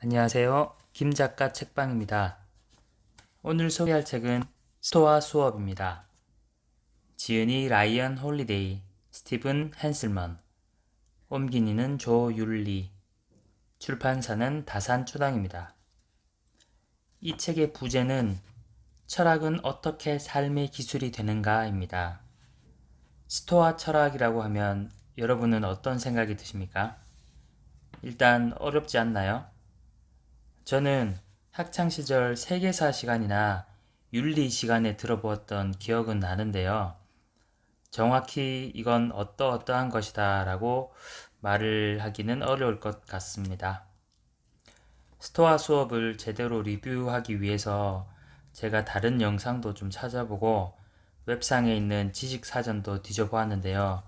안녕하세요. 김 작가 책방입니다. 오늘 소개할 책은 스토아 수업입니다. 지은이 라이언 홀리데이, 스티븐 헨슬먼, 옮긴이는 조율리, 출판사는 다산초당입니다. 이 책의 부제는 철학은 어떻게 삶의 기술이 되는가입니다. 스토아 철학이라고 하면 여러분은 어떤 생각이 드십니까? 일단 어렵지 않나요? 저는 학창 시절 세계사 시간이나 윤리 시간에 들어보았던 기억은 나는데요. 정확히 이건 어떠어떠한 것이다 라고 말을 하기는 어려울 것 같습니다. 스토아 수업을 제대로 리뷰하기 위해서 제가 다른 영상도 좀 찾아보고 웹상에 있는 지식 사전도 뒤져보았는데요.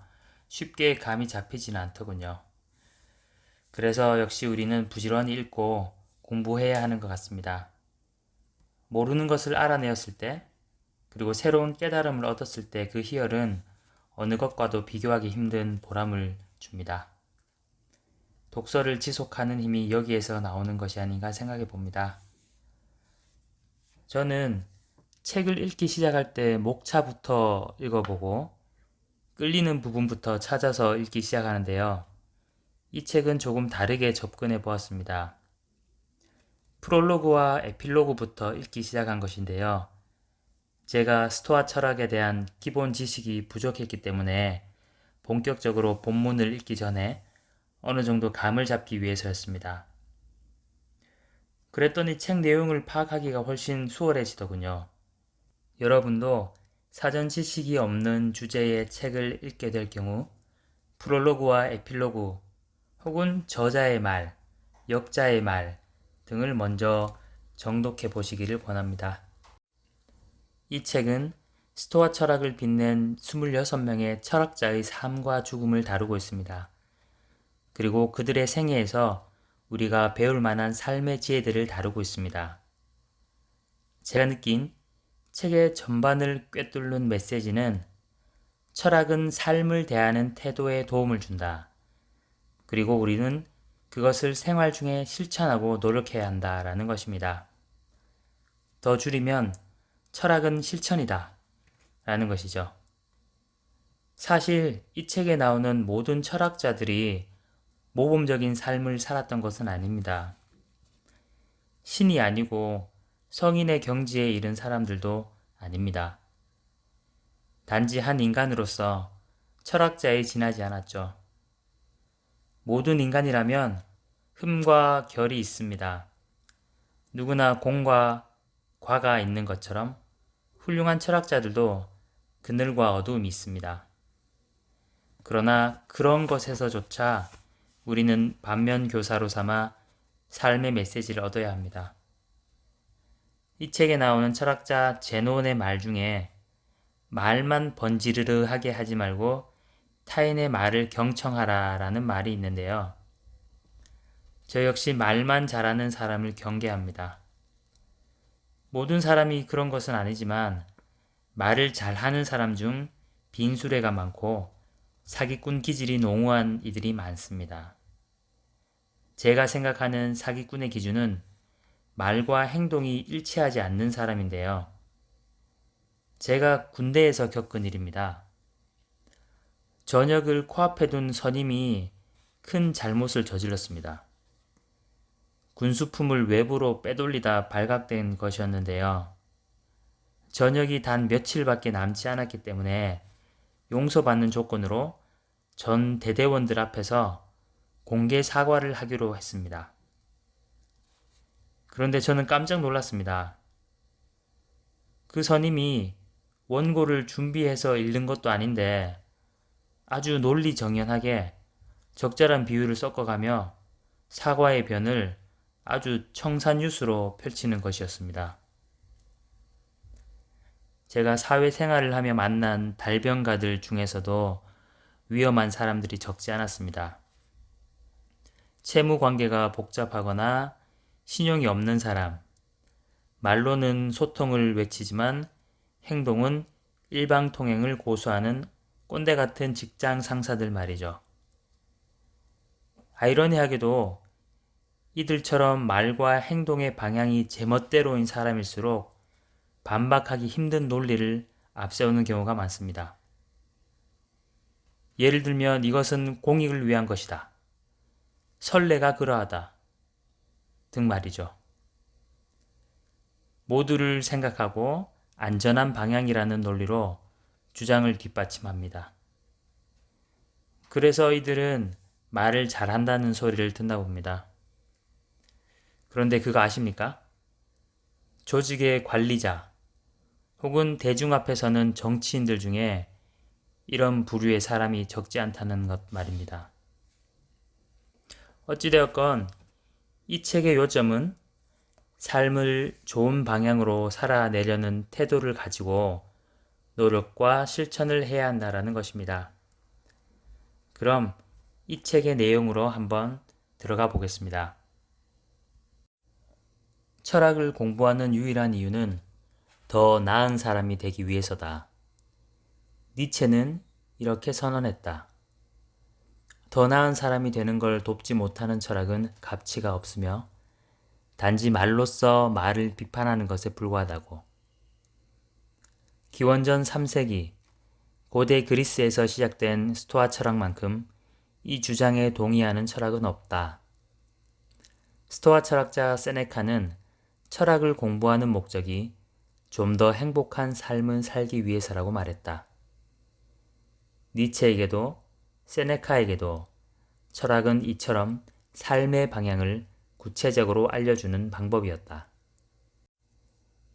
쉽게 감이 잡히지는 않더군요. 그래서 역시 우리는 부지런히 읽고 공부해야 하는 것 같습니다. 모르는 것을 알아내었을 때, 그리고 새로운 깨달음을 얻었을 때 그 희열은 어느 것과도 비교하기 힘든 보람을 줍니다. 독서를 지속하는 힘이 여기에서 나오는 것이 아닌가 생각해 봅니다. 저는 책을 읽기 시작할 때 목차부터 읽어보고 끌리는 부분부터 찾아서 읽기 시작하는데요. 이 책은 조금 다르게 접근해 보았습니다. 프롤로그와 에필로그부터 읽기 시작한 것인데요. 제가 스토아 철학에 대한 기본 지식이 부족했기 때문에 본격적으로 본문을 읽기 전에 어느 정도 감을 잡기 위해서였습니다. 그랬더니 책 내용을 파악하기가 훨씬 수월해지더군요. 여러분도 사전 지식이 없는 주제의 책을 읽게 될 경우 프롤로그와 에필로그 혹은 저자의 말, 역자의 말 등을 먼저 정독해 보시기를 권합니다. 이 책은 스토아 철학을 빛낸 26명의 철학자의 삶과 죽음을 다루고 있습니다. 그리고 그들의 생애에서 우리가 배울 만한 삶의 지혜들을 다루고 있습니다. 제가 느낀 책의 전반을 꿰뚫는 메시지는 철학은 삶을 대하는 태도에 도움을 준다. 그리고 우리는 그것을 생활 중에 실천하고 노력해야 한다라는 것입니다. 더 줄이면 철학은 실천이다. 라는 것이죠. 사실 이 책에 나오는 모든 철학자들이 모범적인 삶을 살았던 것은 아닙니다. 신이 아니고 성인의 경지에 이른 사람들도 아닙니다. 단지 한 인간으로서 철학자에 지나지 않았죠. 모든 인간이라면 흠과 결이 있습니다. 누구나 공과 과가 있는 것처럼 훌륭한 철학자들도 그늘과 어두움이 있습니다. 그러나 그런 것에서조차 우리는 반면 교사로 삼아 삶의 메시지를 얻어야 합니다. 이 책에 나오는 철학자 제논의 말 중에 말만 번지르르 하게 하지 말고 타인의 말을 경청하라 라는 말이 있는데요. 저 역시 말만 잘하는 사람을 경계합니다. 모든 사람이 그런 것은 아니지만 말을 잘하는 사람 중 빈수레가 많고 사기꾼 기질이 농후한 이들이 많습니다. 제가 생각하는 사기꾼의 기준은 말과 행동이 일치하지 않는 사람인데요. 제가 군대에서 겪은 일입니다. 저녁을 코앞에 둔 선임이 큰 잘못을 저질렀습니다. 군수품을 외부로 빼돌리다 발각된 것이었는데요. 저녁이 단 며칠밖에 남지 않았기 때문에 용서받는 조건으로 전 대대원들 앞에서 공개 사과를 하기로 했습니다. 그런데 저는 깜짝 놀랐습니다. 그 선임이 원고를 준비해서 읽는 것도 아닌데 아주 논리정연하게 적절한 비유를 섞어가며 사과의 변을 아주 청산유수로 펼치는 것이었습니다. 제가 사회생활을 하며 만난 달변가들 중에서도 위험한 사람들이 적지 않았습니다. 채무 관계가 복잡하거나 신용이 없는 사람, 말로는 소통을 외치지만 행동은 일방통행을 고수하는 꼰대 같은 직장 상사들 말이죠. 아이러니하게도 이들처럼 말과 행동의 방향이 제멋대로인 사람일수록 반박하기 힘든 논리를 앞세우는 경우가 많습니다. 예를 들면 이것은 공익을 위한 것이다. 선례가 그러하다. 등 말이죠. 모두를 생각하고 안전한 방향이라는 논리로 주장을 뒷받침합니다. 그래서 이들은 말을 잘한다는 소리를 듣나 봅니다. 그런데 그거 아십니까? 조직의 관리자 혹은 대중 앞에서는 정치인들 중에 이런 부류의 사람이 적지 않다는 것 말입니다. 어찌되었건 이 책의 요점은 삶을 좋은 방향으로 살아내려는 태도를 가지고 노력과 실천을 해야 한다라는 것입니다. 그럼 이 책의 내용으로 한번 들어가 보겠습니다. 철학을 공부하는 유일한 이유는 더 나은 사람이 되기 위해서다. 니체는 이렇게 선언했다. 더 나은 사람이 되는 걸 돕지 못하는 철학은 가치가 없으며 단지 말로써 말을 비판하는 것에 불과하다고. 기원전 3세기 고대 그리스에서 시작된 스토아 철학만큼 이 주장에 동의하는 철학은 없다. 스토아 철학자 세네카는 철학을 공부하는 목적이 좀 더 행복한 삶을 살기 위해서라고 말했다. 니체에게도 세네카에게도 철학은 이처럼 삶의 방향을 구체적으로 알려주는 방법이었다.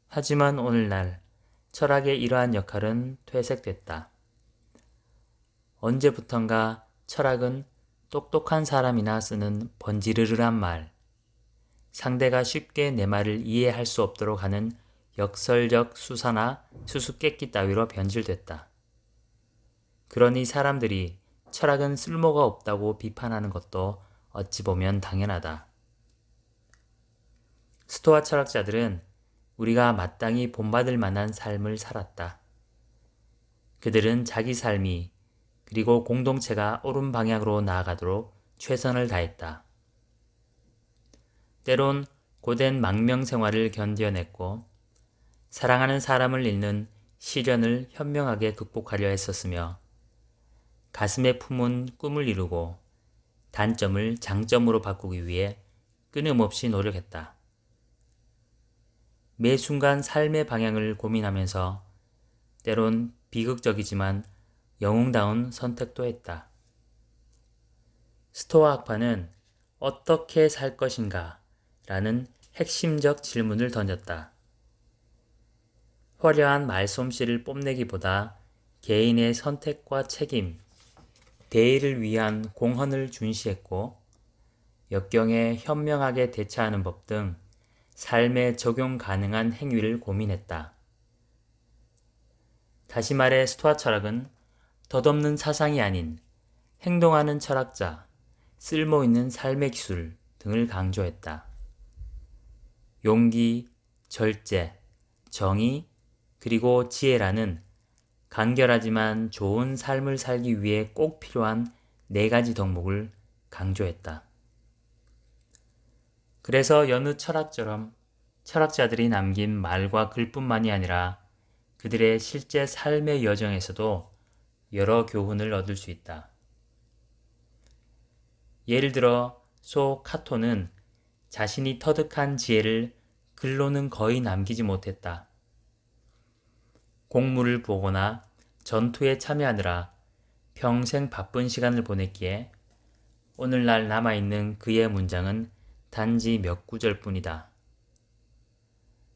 하지만 오늘날 철학의 이러한 역할은 퇴색됐다. 언제부턴가 철학은 똑똑한 사람이나 쓰는 번지르르한 말, 상대가 쉽게 내 말을 이해할 수 없도록 하는 역설적 수사나 수수께끼 따위로 변질됐다. 그러니 사람들이 철학은 쓸모가 없다고 비판하는 것도 어찌 보면 당연하다. 스토아 철학자들은 우리가 마땅히 본받을 만한 삶을 살았다. 그들은 자기 삶이 그리고 공동체가 옳은 방향으로 나아가도록 최선을 다했다. 때론 고된 망명 생활을 견뎌냈고 사랑하는 사람을 잃는 시련을 현명하게 극복하려 했었으며 가슴에 품은 꿈을 이루고 단점을 장점으로 바꾸기 위해 끊임없이 노력했다. 매 순간 삶의 방향을 고민하면서 때론 비극적이지만 영웅다운 선택도 했다. 스토아 학파는 어떻게 살 것인가 라는 핵심적 질문을 던졌다. 화려한 말솜씨를 뽐내기보다 개인의 선택과 책임, 대의를 위한 공헌을 준시했고 역경에 현명하게 대처하는 법 등 삶에 적용 가능한 행위를 고민했다. 다시 말해 스토아 철학은 덧없는 사상이 아닌 행동하는 철학자, 쓸모 있는 삶의 기술 등을 강조했다. 용기, 절제, 정의, 그리고 지혜라는 간결하지만 좋은 삶을 살기 위해 꼭 필요한 네 가지 덕목을 강조했다. 그래서 여느 철학처럼 철학자들이 남긴 말과 글뿐만이 아니라 그들의 실제 삶의 여정에서도 여러 교훈을 얻을 수 있다. 예를 들어 소 카토는 자신이 터득한 지혜를 글로는 거의 남기지 못했다. 공무를 보거나 전투에 참여하느라 평생 바쁜 시간을 보냈기에 오늘날 남아있는 그의 문장은 단지 몇 구절 뿐이다.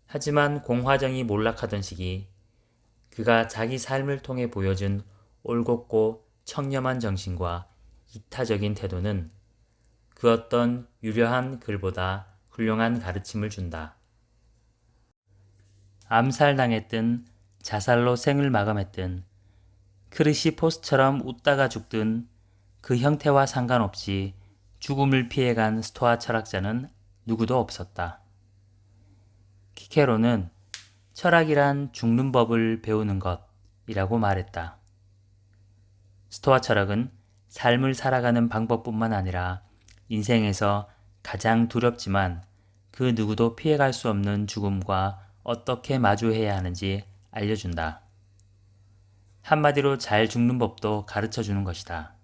하지만 공화정이 몰락하던 시기 그가 자기 삶을 통해 보여준 올곧고 청렴한 정신과 이타적인 태도는 그 어떤 유려한 글보다 훌륭한 가르침을 준다. 암살당했든 자살로 생을 마감했든 크리시포스처럼 웃다가 죽든 그 형태와 상관없이 죽음을 피해간 스토아 철학자는 누구도 없었다. 키케로는 철학이란 죽는 법을 배우는 것이라고 말했다. 스토아 철학은 삶을 살아가는 방법뿐만 아니라 인생에서 가장 두렵지만 그 누구도 피해갈 수 없는 죽음과 어떻게 마주해야 하는지 알려준다. 한마디로 잘 죽는 법도 가르쳐 주는 것이다.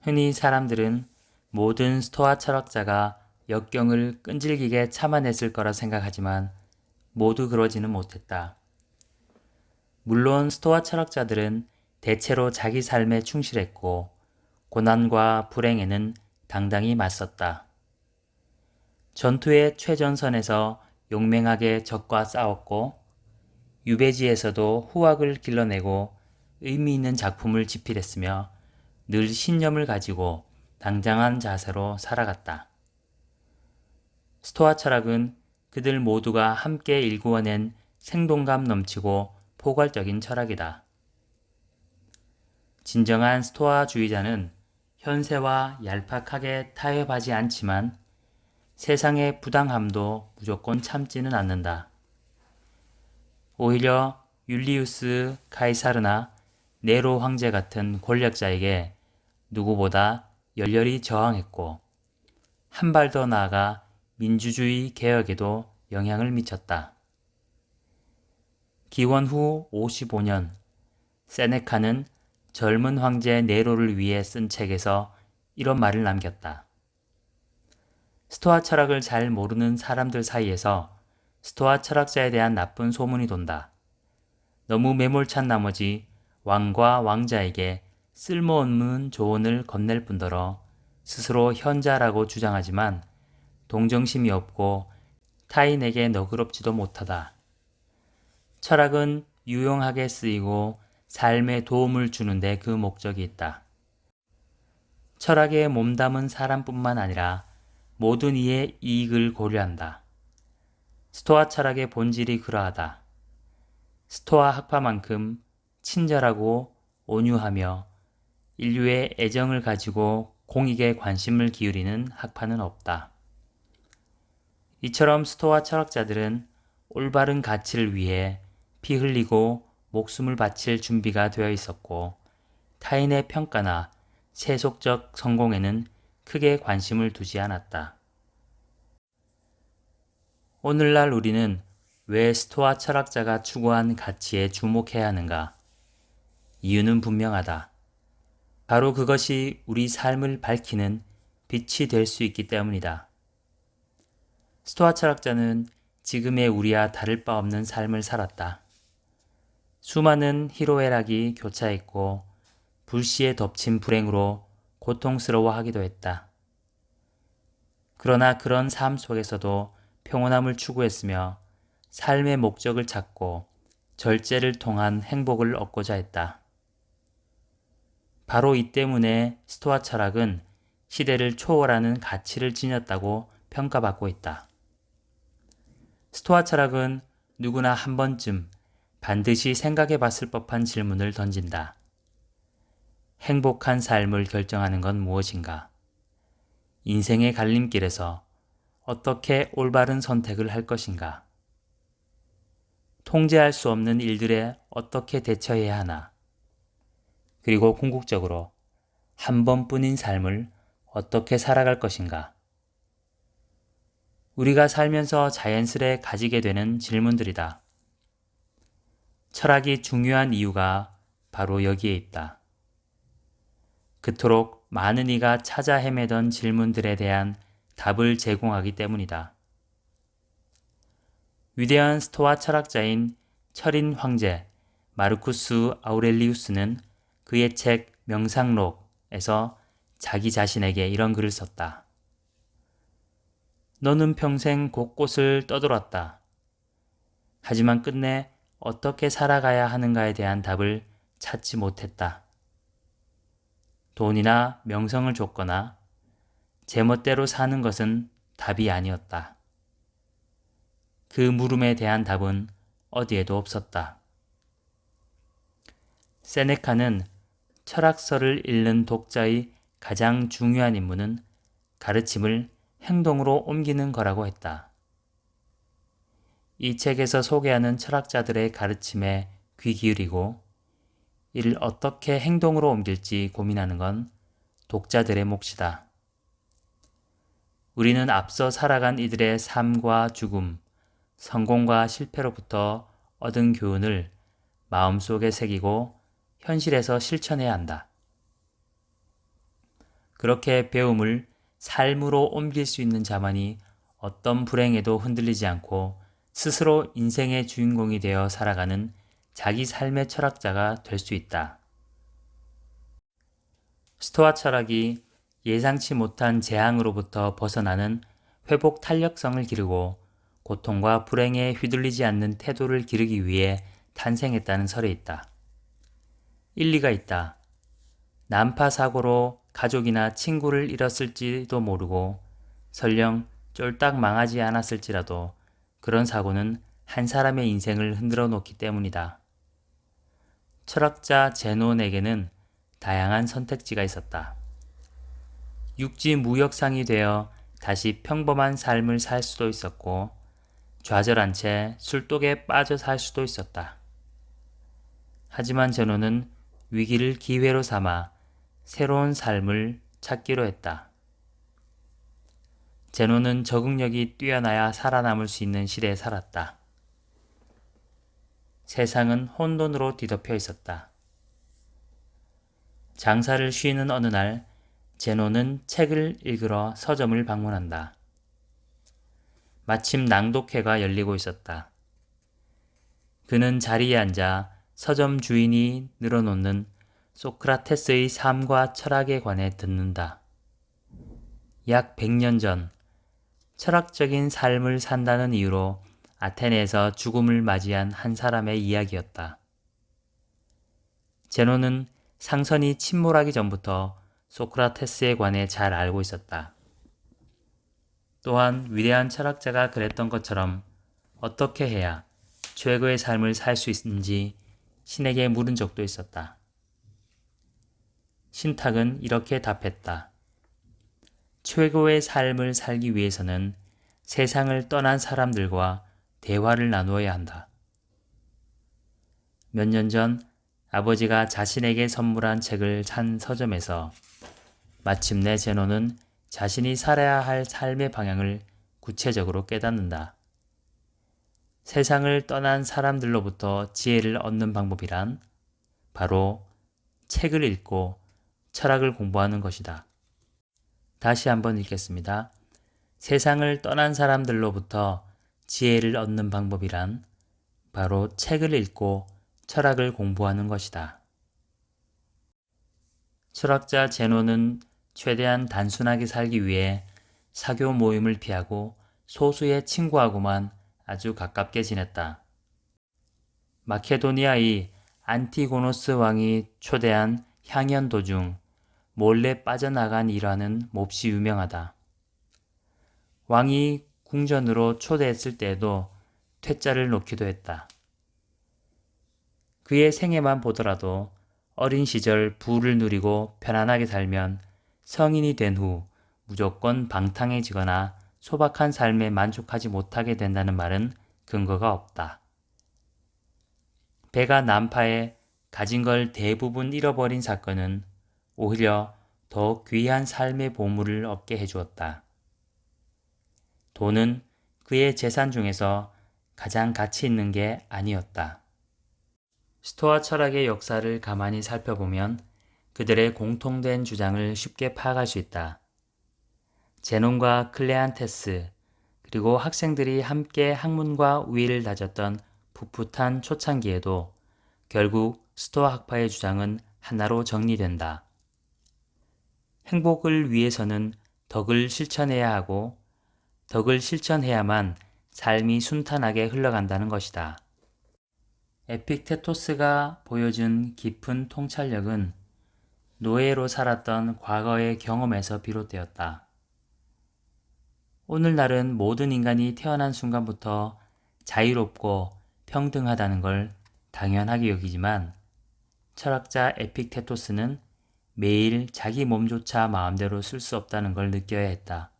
흔히 사람들은 모든 스토아 철학자가 역경을 끈질기게 참아냈을 거라 생각하지만 모두 그러지는 못했다. 물론 스토아 철학자들은 대체로 자기 삶에 충실했고 고난과 불행에는 당당히 맞섰다. 전투의 최전선에서 용맹하게 적과 싸웠고 유배지에서도 후학을 길러내고 의미 있는 작품을 집필했으며 늘 신념을 가지고 당장한 자세로 살아갔다. 스토아 철학은 그들 모두가 함께 일구어낸 생동감 넘치고 포괄적인 철학이다. 진정한 스토아주의자는 현세와 얄팍하게 타협하지 않지만 세상의 부당함도 무조건 참지는 않는다. 오히려 율리우스 카이사르나 네로 황제 같은 권력자에게 누구보다 열렬히 저항했고 한 발 더 나아가 민주주의 개혁에도 영향을 미쳤다. 기원 후 55년 세네카는 젊은 황제 네로를 위해 쓴 책에서 이런 말을 남겼다. 스토아 철학을 잘 모르는 사람들 사이에서 스토아 철학자에 대한 나쁜 소문이 돈다. 너무 매몰찬 나머지 왕과 왕자에게 쓸모없는 조언을 건넬 뿐더러 스스로 현자라고 주장하지만 동정심이 없고 타인에게 너그럽지도 못하다. 철학은 유용하게 쓰이고 삶에 도움을 주는데 그 목적이 있다. 철학에 몸담은 사람뿐만 아니라 모든 이의 이익을 고려한다. 스토아 철학의 본질이 그러하다. 스토아 학파만큼 친절하고 온유하며 인류의 애정을 가지고 공익에 관심을 기울이는 학파는 없다. 이처럼 스토아 철학자들은 올바른 가치를 위해 피 흘리고 목숨을 바칠 준비가 되어 있었고 타인의 평가나 세속적 성공에는 크게 관심을 두지 않았다. 오늘날 우리는 왜 스토아 철학자가 추구한 가치에 주목해야 하는가? 이유는 분명하다. 바로 그것이 우리 삶을 밝히는 빛이 될 수 있기 때문이다. 스토아 철학자는 지금의 우리와 다를 바 없는 삶을 살았다. 수많은 희로애락이 교차했고 불시에 덮친 불행으로 고통스러워하기도 했다. 그러나 그런 삶 속에서도 평온함을 추구했으며 삶의 목적을 찾고 절제를 통한 행복을 얻고자 했다. 바로 이 때문에 스토아 철학은 시대를 초월하는 가치를 지녔다고 평가받고 있다. 스토아 철학은 누구나 한 번쯤 반드시 생각해 봤을 법한 질문을 던진다. 행복한 삶을 결정하는 건 무엇인가? 인생의 갈림길에서 어떻게 올바른 선택을 할 것인가? 통제할 수 없는 일들에 어떻게 대처해야 하나? 그리고 궁극적으로 한 번뿐인 삶을 어떻게 살아갈 것인가? 우리가 살면서 자연스레 가지게 되는 질문들이다. 철학이 중요한 이유가 바로 여기에 있다. 그토록 많은 이가 찾아 헤매던 질문들에 대한 답을 제공하기 때문이다. 위대한 스토아 철학자인 철인 황제 마르쿠스 아우렐리우스는 그의 책 명상록에서 자기 자신에게 이런 글을 썼다. 너는 평생 곳곳을 떠돌았다. 하지만 끝내 어떻게 살아가야 하는가에 대한 답을 찾지 못했다. 돈이나 명성을 줬거나 제멋대로 사는 것은 답이 아니었다. 그 물음에 대한 답은 어디에도 없었다. 세네카는 철학서를 읽는 독자의 가장 중요한 임무는 가르침을 행동으로 옮기는 거라고 했다. 이 책에서 소개하는 철학자들의 가르침에 귀 기울이고 이를 어떻게 행동으로 옮길지 고민하는 건 독자들의 몫이다. 우리는 앞서 살아간 이들의 삶과 죽음, 성공과 실패로부터 얻은 교훈을 마음속에 새기고 현실에서 실천해야 한다. 그렇게 배움을 삶으로 옮길 수 있는 자만이 어떤 불행에도 흔들리지 않고 스스로 인생의 주인공이 되어 살아가는 자기 삶의 철학자가 될 수 있다. 스토아 철학이 예상치 못한 재앙으로부터 벗어나는 회복 탄력성을 기르고 고통과 불행에 휘둘리지 않는 태도를 기르기 위해 탄생했다는 설에 있다. 일리가 있다. 난파 사고로 가족이나 친구를 잃었을지도 모르고 설령 쫄딱 망하지 않았을지라도 그런 사고는 한 사람의 인생을 흔들어 놓기 때문이다. 철학자 제논에게는 다양한 선택지가 있었다. 육지 무역상이 되어 다시 평범한 삶을 살 수도 있었고 좌절한 채 술독에 빠져 살 수도 있었다. 하지만 제노는 위기를 기회로 삼아 새로운 삶을 찾기로 했다. 제노는 적응력이 뛰어나야 살아남을 수 있는 시대에 살았다. 세상은 혼돈으로 뒤덮여 있었다. 장사를 쉬는 어느 날 제노는 책을 읽으러 서점을 방문한다. 마침 낭독회가 열리고 있었다. 그는 자리에 앉아 서점 주인이 늘어놓는 소크라테스의 삶과 철학에 관해 듣는다. 약 100년 전 철학적인 삶을 산다는 이유로 아테네에서 죽음을 맞이한 한 사람의 이야기였다. 제노는 상선이 침몰하기 전부터 소크라테스에 관해 잘 알고 있었다. 또한 위대한 철학자가 그랬던 것처럼 어떻게 해야 최고의 삶을 살 수 있는지 신에게 물은 적도 있었다. 신탁은 이렇게 답했다. 최고의 삶을 살기 위해서는 세상을 떠난 사람들과 대화를 나누어야 한다. 몇 년 전 아버지가 자신에게 선물한 책을 산 서점에서 마침내 제노는 자신이 살아야 할 삶의 방향을 구체적으로 깨닫는다. 세상을 떠난 사람들로부터 지혜를 얻는 방법이란 바로 책을 읽고 철학을 공부하는 것이다. 다시 한번 읽겠습니다. 세상을 떠난 사람들로부터 지혜를 얻는 방법이란 바로 책을 읽고 철학을 공부하는 것이다. 철학자 제노는 최대한 단순하게 살기 위해 사교 모임을 피하고 소수의 친구하고만 아주 가깝게 지냈다. 마케도니아의 안티고노스 왕이 초대한 향연 도중 몰래 빠져나간 일화는 몹시 유명하다. 왕이 궁전으로 초대했을 때에도 퇴짜를 놓기도 했다. 그의 생애만 보더라도 어린 시절 부를 누리고 편안하게 살면 성인이 된 후 무조건 방탕해지거나 소박한 삶에 만족하지 못하게 된다는 말은 근거가 없다. 배가 난파해 가진 걸 대부분 잃어버린 사건은 오히려 더 귀한 삶의 보물을 얻게 해주었다. 돈은 그의 재산 중에서 가장 가치 있는 게 아니었다. 스토아 철학의 역사를 가만히 살펴보면 그들의 공통된 주장을 쉽게 파악할 수 있다. 제논과 클레안테스 그리고 학생들이 함께 학문과 우위를 다졌던 풋풋한 초창기에도 결국 스토아 학파의 주장은 하나로 정리된다. 행복을 위해서는 덕을 실천해야 하고 덕을 실천해야만 삶이 순탄하게 흘러간다는 것이다. 에픽테토스가 보여준 깊은 통찰력은 노예로 살았던 과거의 경험에서 비롯되었다. 오늘날은 모든 인간이 태어난 순간부터 자유롭고 평등하다는 걸 당연하게 여기지만 철학자 에픽테토스는 매일 자기 몸조차 마음대로 쓸 수 없다는 걸 느껴야 했다.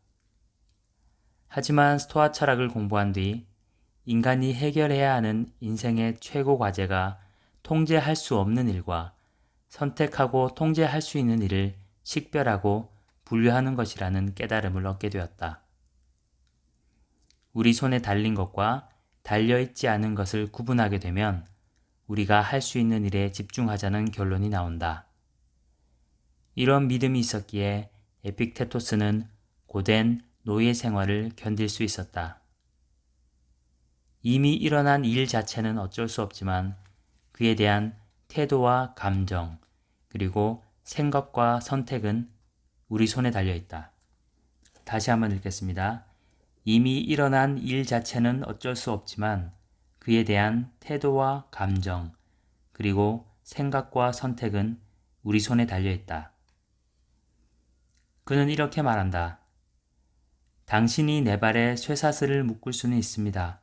하지만 스토아 철학을 공부한 뒤 인간이 해결해야 하는 인생의 최고 과제가 통제할 수 없는 일과 선택하고 통제할 수 있는 일을 식별하고 분류하는 것이라는 깨달음을 얻게 되었다. 우리 손에 달린 것과 달려있지 않은 것을 구분하게 되면 우리가 할 수 있는 일에 집중하자는 결론이 나온다. 이런 믿음이 있었기에 에픽테토스는 고된 노예 생활을 견딜 수 있었다. 이미 일어난 일 자체는 어쩔 수 없지만 그에 대한 태도와 감정, 그리고 생각과 선택은 우리 손에 달려 있다. 다시 한번 읽겠습니다. 이미 일어난 일 자체는 어쩔 수 없지만 그에 대한 태도와 감정, 그리고 생각과 선택은 우리 손에 달려 있다. 그는 이렇게 말한다. 당신이 내 발에 쇠사슬을 묶을 수는 있습니다.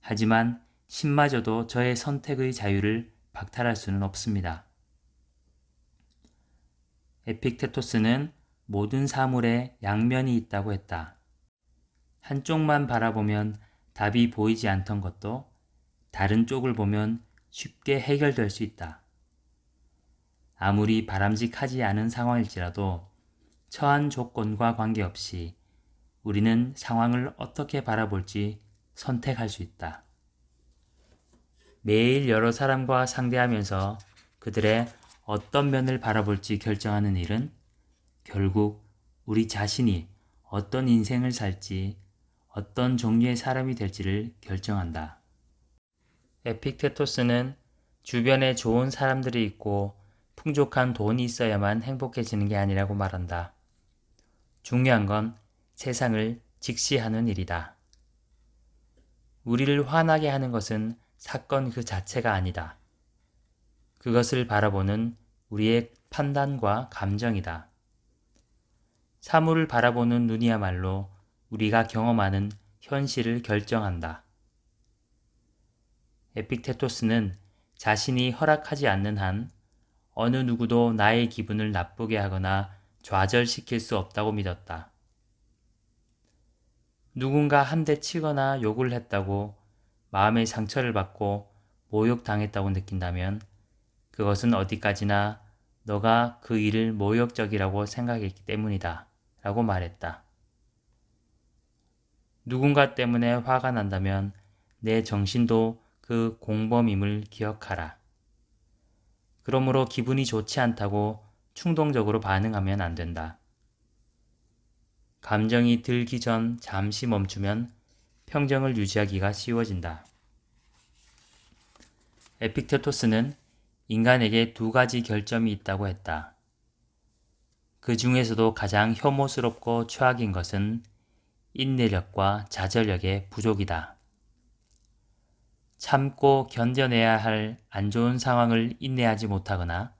하지만 신마저도 저의 선택의 자유를 박탈할 수는 없습니다. 에픽테토스는 모든 사물에 양면이 있다고 했다. 한쪽만 바라보면 답이 보이지 않던 것도 다른 쪽을 보면 쉽게 해결될 수 있다. 아무리 바람직하지 않은 상황일지라도 처한 조건과 관계없이 우리는 상황을 어떻게 바라볼지 선택할 수 있다. 매일 여러 사람과 상대하면서 그들의 어떤 면을 바라볼지 결정하는 일은 결국 우리 자신이 어떤 인생을 살지 어떤 종류의 사람이 될지를 결정한다. 에픽테토스는 주변에 좋은 사람들이 있고 풍족한 돈이 있어야만 행복해지는 게 아니라고 말한다. 중요한 건 세상을 직시하는 일이다. 우리를 화나게 하는 것은 사건 그 자체가 아니다. 그것을 바라보는 우리의 판단과 감정이다. 사물을 바라보는 눈이야말로 우리가 경험하는 현실을 결정한다. 에픽테토스는 자신이 허락하지 않는 한 어느 누구도 나의 기분을 나쁘게 하거나 좌절시킬 수 없다고 믿었다. 누군가 한 대 치거나 욕을 했다고 마음의 상처를 받고 모욕당했다고 느낀다면 그것은 어디까지나 너가 그 일을 모욕적이라고 생각했기 때문이다. 라고 말했다. 누군가 때문에 화가 난다면 내 정신도 그 공범임을 기억하라. 그러므로 기분이 좋지 않다고 충동적으로 반응하면 안 된다. 감정이 들기 전 잠시 멈추면 평정을 유지하기가 쉬워진다. 에픽테토스는 인간에게 두 가지 결점이 있다고 했다. 그 중에서도 가장 혐오스럽고 최악인 것은 인내력과 좌절력의 부족이다. 참고 견뎌내야 할 안 좋은 상황을 인내하지 못하거나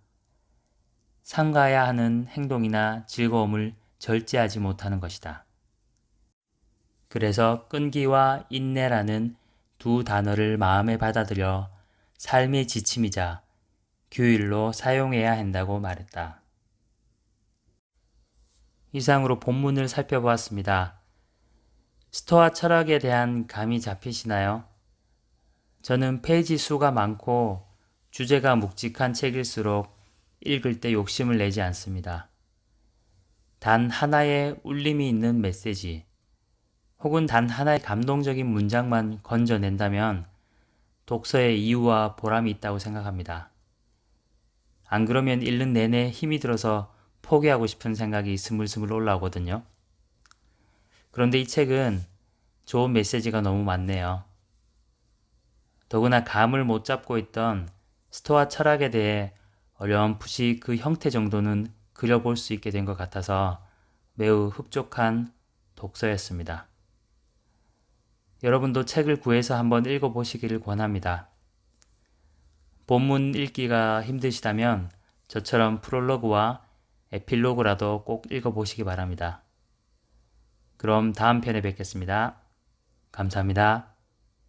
상가야 하는 행동이나 즐거움을 절제하지 못하는 것이다. 그래서 끈기와 인내라는 두 단어를 마음에 받아들여 삶의 지침이자 규율로 사용해야 한다고 말했다. 이상으로 본문을 살펴보았습니다. 스토아 철학에 대한 감이 잡히시나요? 저는 페이지 수가 많고 주제가 묵직한 책일수록 읽을 때 욕심을 내지 않습니다. 단 하나의 울림이 있는 메시지, 혹은 단 하나의 감동적인 문장만 건져낸다면 독서의 이유와 보람이 있다고 생각합니다. 안 그러면 읽는 내내 힘이 들어서 포기하고 싶은 생각이 스물스물 올라오거든요. 그런데 이 책은 좋은 메시지가 너무 많네요. 더구나 감을 못 잡고 있던 스토아 철학에 대해 어렴풋이 그 형태 정도는 그려볼 수 있게 된 것 같아서 매우 흡족한 독서였습니다. 여러분도 책을 구해서 한번 읽어보시기를 권합니다. 본문 읽기가 힘드시다면 저처럼 프롤로그와 에필로그라도 꼭 읽어보시기 바랍니다. 그럼 다음 편에 뵙겠습니다. 감사합니다.